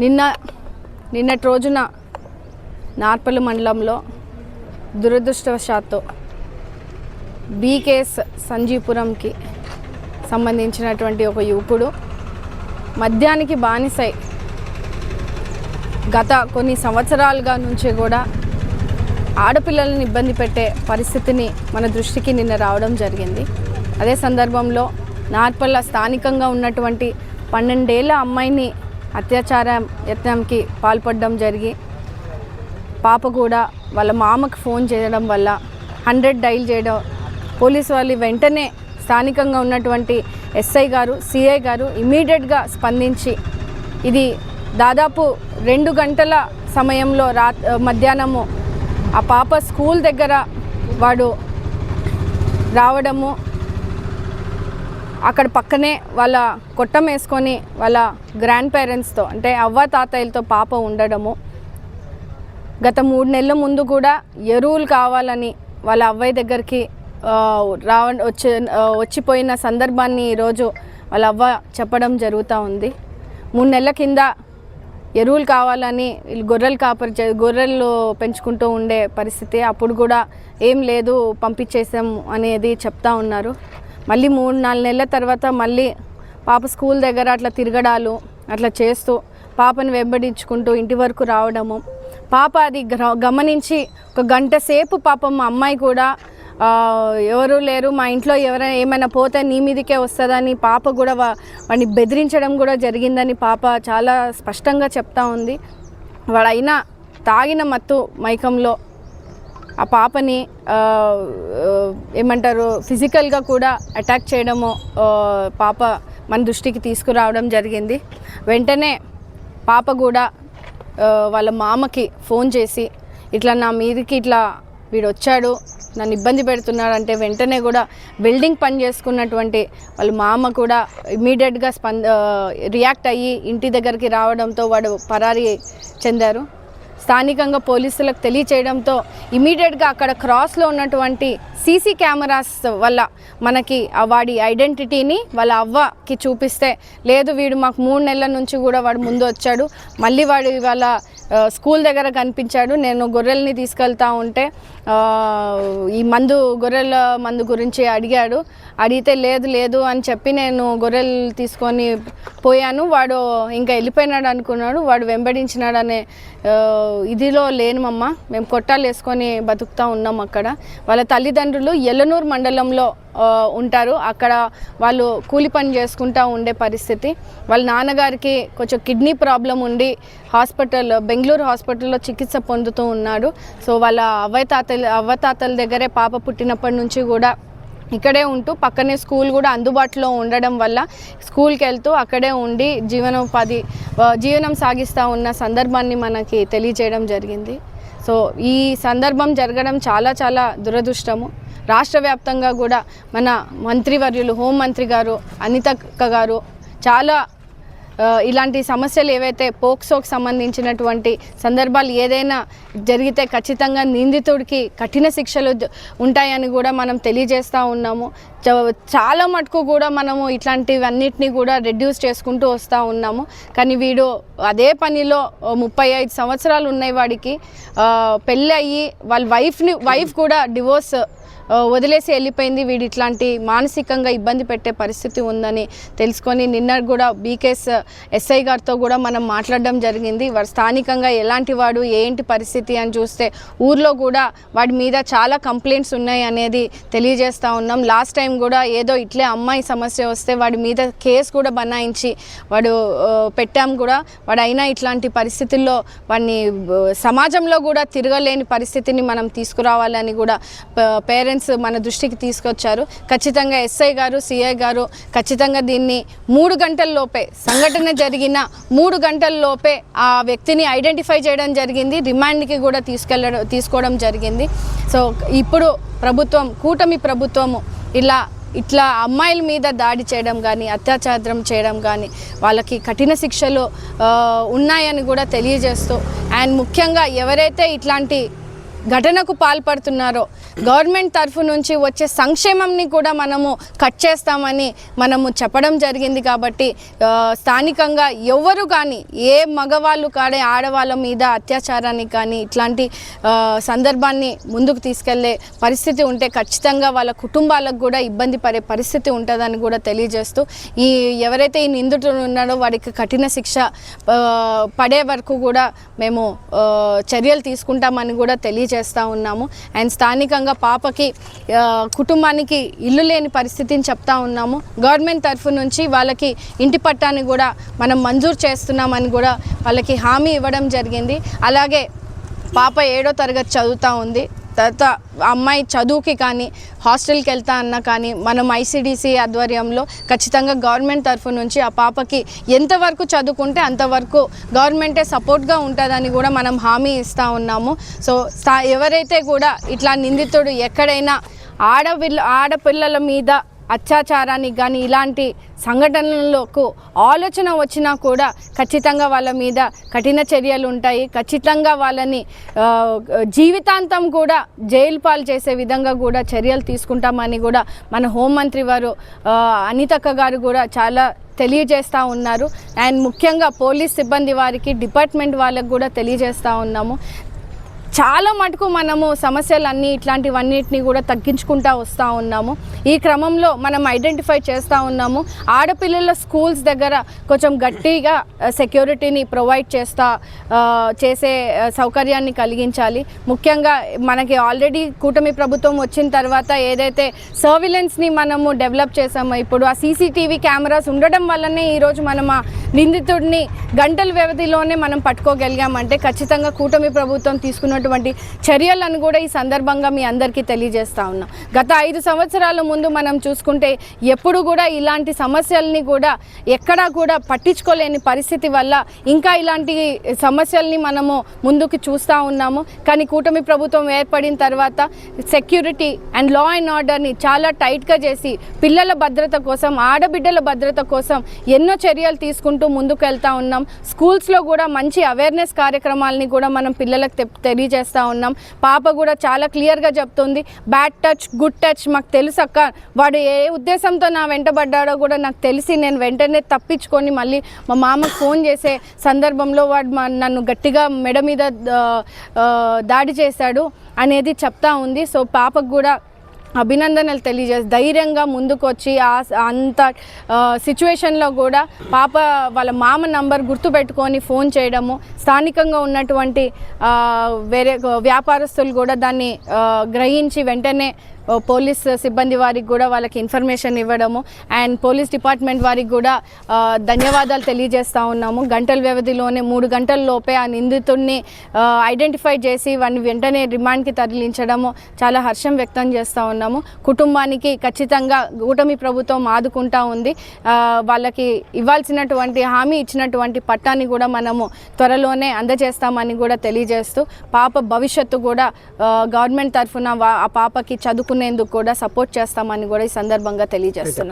నిన్న నిన్నటి రోజున నార్పల్లి మండలంలో దురదృష్టవశాత్తు బీకేఎస్ సంజీపురంకి సంబంధించినటువంటి ఒక యువకుడు మద్యానికి బానిసై గత కొన్ని సంవత్సరాలుగా నుంచి కూడా ఆడపిల్లలను ఇబ్బంది పెట్టే పరిస్థితిని మన దృష్టికి నిన్న రావడం జరిగింది. అదే సందర్భంలో నార్పల్ల స్థానికంగా ఉన్నటువంటి పన్నెండేళ్ళ అమ్మాయిని అత్యాచార యత్నంకి పాల్పడడం జరిగి పాప కూడా వాళ్ళ మామకు ఫోన్ చేయడం వల్ల హండ్రెడ్ డైల్ చేయడం పోలీసు వాళ్ళు వెంటనే స్థానికంగా ఉన్నటువంటి ఎస్ఐ గారు సిఐ గారు ఇమీడియట్గా స్పందించి ఇది దాదాపు రెండు గంటల సమయంలో రా మధ్యాహ్నము ఆ పాప స్కూల్ దగ్గర వాడు రావడము అక్కడ పక్కనే వాళ్ళ కొట్టం వేసుకొని వాళ్ళ గ్రాండ్ పేరెంట్స్తో అంటే అవ్వ తాతయ్యలతో పాప ఉండడము. గత మూడు నెలల ముందు కూడా ఎరువులు కావాలని వాళ్ళ అవ్వయ్య దగ్గరికి రావ వచ్చి వచ్చిపోయిన సందర్భాన్ని ఈరోజు వాళ్ళ అవ్వ చెప్పడం జరుగుతూ ఉంది. మూడు నెలల కింద ఎరువులు కావాలని వీళ్ళు గొర్రెలు కాపరి గొర్రెలు పెంచుకుంటూ ఉండే పరిస్థితి అప్పుడు కూడా ఏం లేదు పంపించేసాం అనేది చెప్తా ఉన్నారు. మళ్ళీ మూడు నాలుగు నెలల తర్వాత మళ్ళీ పాప స్కూల్ దగ్గర అట్లా తిరగడాలు అట్లా చేస్తూ పాపను వెంబడించుకుంటూ ఇంటి వరకు రావడము. పాప అది గమనించి ఒక గంట సేపు పాపం మా అమ్మాయి కూడా ఎవరు లేరు మా ఇంట్లో ఎవరైనా ఏమైనా పోతే నీ మీదకే వస్తుందని పాప కూడా వాడిని బెదిరించడం కూడా జరిగిందని పాప చాలా స్పష్టంగా చెప్తా ఉంది. వాడైనా తాగిన మత్తు మైకంలో ఆ పాపని ఏమంటారు ఫిజికల్గా కూడా అటాక్ చేయడము పాప మన దృష్టికి తీసుకురావడం జరిగింది. వెంటనే పాప కూడా వాళ్ళ మామకి ఫోన్ చేసి ఇట్లా నా మీదకి ఇట్లా వీడు వచ్చాడు నన్ను ఇబ్బంది పెడుతున్నాడు అంటే వెంటనే కూడా వెల్డింగ్ పని చేసుకున్నటువంటి వాళ్ళ మామ కూడా ఇమీడియట్గా స్పంద రియాక్ట్ అయ్యి ఇంటి దగ్గరికి రావడంతో వాడు పరారీ చెందారు. స్థానికంగా పోలీసులకు తెలియచేయడంతో ఇమీడియట్గా అక్కడ క్రాస్లో ఉన్నటువంటి సీసీ కెమెరాస్ వల్ల మనకి ఆ వాడి ఐడెంటిటీని వాళ్ళ అవ్వకి చూపిస్తే లేదు వీడు మాకు మూడు నెలల నుంచి కూడా వాడు ముందు వచ్చాడు. మళ్ళీ వాడు ఇవాళ స్కూల్ దగ్గర కనిపించాడు. నేను గొర్రెల్ని తీసుకెళ్తా ఉంటే ఈ మందు గొర్రెల మందు గురించి అడిగాడు. అడిగితే లేదు లేదు అని చెప్పి నేను గొర్రెలు తీసుకొని పోయాను. వాడు ఇంకా వెళ్ళిపోయినాడు అనుకున్నాడు. వాడు వెంబడించినాడు అనే ఇదిలో లేనుమమ్మ. మేము కొట్టాలు వేసుకొని బతుకుతూ ఉన్నాం అక్కడ. వాళ్ళ తల్లిదండ్రులు ఎల్లనూరు మండలంలో ఉంటారు. అక్కడ వాళ్ళు కూలి పని చేసుకుంటూ ఉండే పరిస్థితి. వాళ్ళ నాన్నగారికి కొంచెం కిడ్నీ ప్రాబ్లం ఉండి హాస్పిటల్ బెంగళూరు హాస్పిటల్లో చికిత్స పొందుతూ ఉన్నాడు. సో వాళ్ళ అవ్వయ్య అవ్వతాతల దగ్గరే పాప పుట్టినప్పటి నుంచి కూడా ఇక్కడే ఉంటూ పక్కనే స్కూల్ కూడా అందుబాటులో ఉండడం వల్ల స్కూల్కి వెళ్తూ అక్కడే ఉండి జీవనోపాధి జీవనం సాగిస్తూ ఉన్న సందర్భాన్ని మనకి తెలియజేయడం జరిగింది. సో ఈ సందర్భం జరగడం చాలా చాలా దురదృష్టము. రాష్ట్ర వ్యాప్తంగా కూడా మన మంత్రివర్యులు హోంమంత్రి గారు అనితక్క గారు చాలా ఇలాంటి సమస్యలు ఏవైతే పోక్సోకి సంబంధించినటువంటి సందర్భాలు ఏదైనా జరిగితే ఖచ్చితంగా నిందితుడికి కఠిన శిక్షలు ఉంటాయని కూడా మనం తెలియజేస్తూ ఉన్నాము. చాలా మటుకు కూడా మనము ఇట్లాంటివన్నిటిని కూడా రెడ్యూస్ చేసుకుంటూ వస్తూ ఉన్నాము. కానీ వీడు అదే పనిలో ముప్పై ఐదు సంవత్సరాలు ఉన్నాయి వాడికి పెళ్ళి అయ్యి వాళ్ళ వైఫ్ని వైఫ్ కూడా డివోర్స్ వదిలేసి వెళ్ళిపోయింది. వీడు ఇట్లాంటి మానసికంగా ఇబ్బంది పెట్టే పరిస్థితి ఉందని తెలుసుకొని నిన్న కూడా బీకేఎస్ ఎస్ఐ గారితో కూడా మనం మాట్లాడడం జరిగింది. వాడు స్థానికంగా ఎలాంటి వాడు ఏంటి పరిస్థితి అని చూస్తే ఊర్లో కూడా వాడి మీద చాలా కంప్లైంట్స్ ఉన్నాయి అనేది తెలియజేస్తూ ఉన్నాం. లాస్ట్ టైం కూడా ఏదో ఇట్లే అమ్మాయి సమస్య వస్తే వాడి మీద కేసు కూడా బనాయించి వాడు పెట్టాం కూడా. వాడు అయినా ఇట్లాంటి పరిస్థితుల్లో వాడిని సమాజంలో కూడా తిరగలేని పరిస్థితిని మనం తీసుకురావాలని కూడా పేరెంట్స్ మన దృష్టికి తీసుకొచ్చారు. ఖచ్చితంగా ఎస్ఐ గారు సిఐ గారు ఖచ్చితంగా దీన్ని మూడు గంటల లోపే సంఘటన జరిగిన మూడు గంటల లోపే ఆ వ్యక్తిని ఐడెంటిఫై చేయడం జరిగింది. రిమాండ్కి కూడా తీసుకెళ్ళడం తీసుకోవడం జరిగింది. సో ఇప్పుడు ప్రభుత్వం కూటమి ప్రభుత్వము ఇలా ఇట్లా అమ్మాయిల మీద దాడి చేయడం కానీ అత్యాచారం చేయడం కానీ వాళ్ళకి కఠిన శిక్షలు ఉన్నాయని కూడా తెలియజేస్తూ అండ్ ముఖ్యంగా ఎవరైతే ఇట్లాంటి ఘటనకు పాల్పడుతున్నారో గవర్నమెంట్ తరఫు నుంచి వచ్చే సంక్షేమంని కూడా మనము కట్ చేస్తామని మనము చెప్పడం జరిగింది కాబట్టి స్థానికంగా ఎవరు కానీ ఏ మగవాళ్ళు కానీ ఆడవాళ్ళ మీద అత్యాచారాన్ని కానీ ఇట్లాంటి సందర్భాన్ని ముందుకు తీసుకెళ్ళే పరిస్థితి ఉంటే ఖచ్చితంగా వాళ్ళ కుటుంబాలకు కూడా ఇబ్బంది పడే పరిస్థితి ఉంటుందని కూడా తెలియజేస్తూ ఈ ఎవరైతే ఈ నిందితుడు ఉన్నాడో వాడికి కఠిన శిక్ష పడే వరకు కూడా మేము చర్యలు తీసుకుంటామని కూడా చేస్తూ ఉన్నాము. అండ్ స్థానికంగా పాపకి కుటుంబానికి ఇల్లు లేని పరిస్థితిని చెప్తా ఉన్నాము. గవర్నమెంట్ తరఫు నుంచి వాళ్ళకి ఇంటి పట్టాన్ని కూడా మనం మంజూరు చేస్తున్నామని కూడా వాళ్ళకి హామీ ఇవ్వడం జరిగింది. అలాగే పాప ఏడో తరగతి చదువుతూ ఉంది. తర్వాత అమ్మాయి చదువుకి కానీ హాస్టల్కి వెళ్తా అన్నా కానీ మనం ఐసీడీసీ ఆధ్వర్యంలో ఖచ్చితంగా గవర్నమెంట్ తరఫు నుంచి ఆ పాపకి ఎంతవరకు చదువుకుంటే అంతవరకు గవర్నమెంటే సపోర్ట్గా ఉంటుందని కూడా మనం హామీ ఇస్తూ ఉన్నాము. సో ఎవరైతే కూడా ఇట్లా నిందితుడు ఎక్కడైనా ఆడపిల్ల ఆడపిల్లల మీద అత్యాచారానికి కానీ ఇలాంటి సంఘటనలకు ఆలోచన వచ్చినా కూడా ఖచ్చితంగా వాళ్ళ మీద కఠిన చర్యలు ఉంటాయి. ఖచ్చితంగా వాళ్ళని జీవితాంతం కూడా జైలు పాలు చేసే విధంగా కూడా చర్యలు తీసుకుంటామని కూడా మన హోంమంత్రి వారు అనితక్క గారు కూడా చాలా తెలియజేస్తూ ఉన్నారు. అండ్ ముఖ్యంగా పోలీస్ సిబ్బంది వారికి డిపార్ట్మెంట్ వాళ్ళకు కూడా తెలియజేస్తూ ఉన్నాము. చాలా మటుకు మనము సమస్యలన్నీ ఇట్లాంటివన్నిటిని కూడా తగ్గించుకుంటా వస్తూ ఉన్నాము. ఈ క్రమంలో మనం ఐడెంటిఫై చేస్తూ ఉన్నాము. ఆడపిల్లల స్కూల్స్ దగ్గర కొంచెం గట్టిగా సెక్యూరిటీని ప్రొవైడ్ చేస్తా చేసే సౌకర్యాన్ని కలిగించాలి. ముఖ్యంగా మనకి ఆల్రెడీ కూటమి ప్రభుత్వం వచ్చిన తర్వాత ఏదైతే సర్విలెన్స్ని మనము డెవలప్ చేసామో ఇప్పుడు ఆ సీసీటీవీ కెమెరాస్ ఉండడం వల్లనే ఈరోజు మనం ఆ నిందితుడిని గంటల వ్యవధిలోనే మనం పట్టుకోగలిగామంటే ఖచ్చితంగా కూటమి ప్రభుత్వం తీసుకున్నట్టు తీసుకున్నటువంటి చర్యలను కూడా ఈ సందర్భంగా మీ అందరికీ తెలియజేస్తా ఉన్నాం. గత ఐదు సంవత్సరాల ముందు మనం చూసుకుంటే ఎప్పుడు కూడా ఇలాంటి సమస్యల్ని కూడా ఎక్కడా కూడా పట్టించుకోలేని పరిస్థితి వల్ల ఇంకా ఇలాంటి సమస్యల్ని మనము ముందుకు చూస్తూ ఉన్నాము. కానీ కూటమి ప్రభుత్వం ఏర్పడిన తర్వాత సెక్యూరిటీ అండ్ లా అండ్ ఆర్డర్ని చాలా టైట్గా చేసి పిల్లల భద్రత కోసం ఆడబిడ్డల భద్రత కోసం ఎన్నో చర్యలు తీసుకుంటూ ముందుకు వెళ్తా ఉన్నాం. స్కూల్స్లో కూడా మంచి అవేర్నెస్ కార్యక్రమాలని కూడా మనం పిల్లలకు తె- చేస్తూ ఉన్నాం. పాప కూడా చాలా క్లియర్గా చెప్తుంది. బ్యాడ్ టచ్ గుడ్ టచ్ మాకు తెలుసు అక్క. వాడు ఏ ఉద్దేశంతో నా వెంటబడ్డాడో కూడా నాకు తెలిసి నేను వెంటనే తప్పించుకొని మళ్ళీ మా మామకు ఫోన్ చేసే సందర్భంలో వాడు మా నన్ను గట్టిగా మెడ మీద దాడి చేశాడు అనేది చెప్తా ఉంది. సో పాపకు కూడా అభినందనలు తెలియజేసి ధైర్యంగా ముందుకు వచ్చి ఆ అంత సిచ్యువేషన్లో కూడా పాప వాళ్ళ మామ నంబర్ గుర్తుపెట్టుకొని ఫోన్ చేయడము స్థానికంగా ఉన్నటువంటి వేరే వ్యాపారస్తులు కూడా దాన్ని గ్రహించి వెంటనే పోలీస్ సిబ్బంది వారికి కూడా వాళ్ళకి ఇన్ఫర్మేషన్ ఇవ్వడము అండ్ పోలీస్ డిపార్ట్మెంట్ వారికి కూడా ధన్యవాదాలు తెలియజేస్తూ ఉన్నాము. గంటల వ్యవధిలోనే మూడు గంటల లోపే ఆ నిందితుడిని ఐడెంటిఫై చేసి వాడిని వెంటనే రిమాండ్కి తరలించడము చాలా హర్షం వ్యక్తం చేస్తూ ఉన్నాము. కుటుంబానికి ఖచ్చితంగా కూటమి ప్రభుత్వం ఆదుకుంటా ఉంది. వాళ్ళకి ఇవ్వాల్సినటువంటి హామీ ఇచ్చినటువంటి పట్టాన్ని కూడా మనము త్వరలోనే అందజేస్తామని కూడా తెలియజేస్తూ పాప భవిష్యత్తు కూడా గవర్నమెంట్ తరఫున వా- ఆ పాపకి చదువుకు చదువుకునేందుకు కూడా సపోర్ట్ చేస్తామని కూడా ఈ సందర్భంగా తెలియజేస్తున్నారు